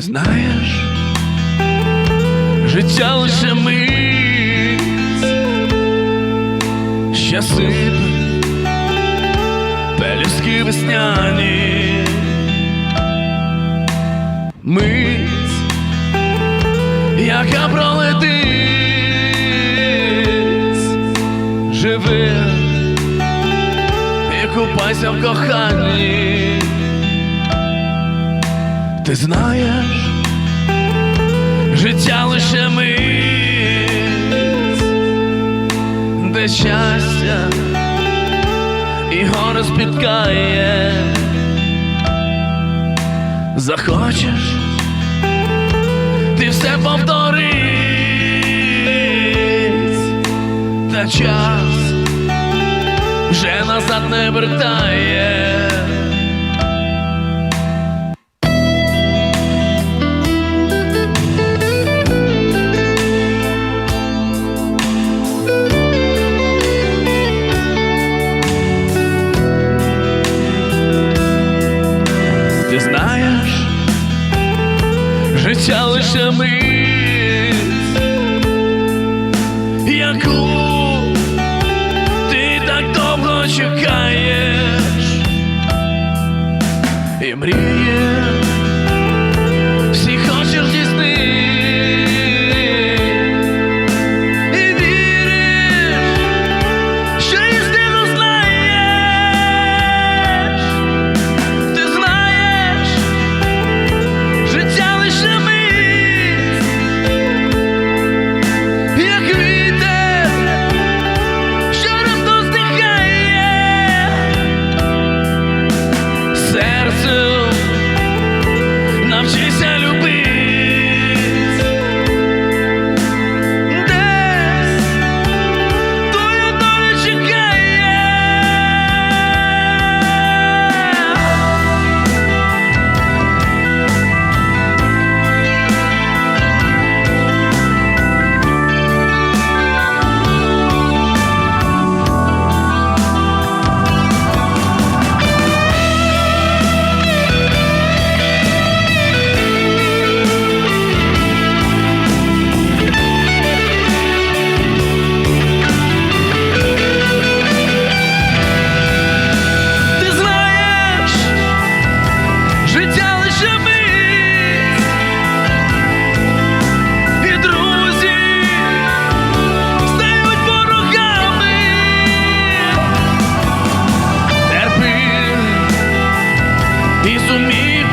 знаєш, життя лише мить, ще сипе, пелюстки весняні, мить, яка пролетить, живи і купайся в коханні. Ти знаєш, життя лише мить, де щастя і горе спіткає. Захочеш, ти все повторить, та час вже назад не вертає. Знаєш, життя лише мить, яку ти так довго чекаєш, і мрієш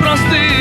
прости.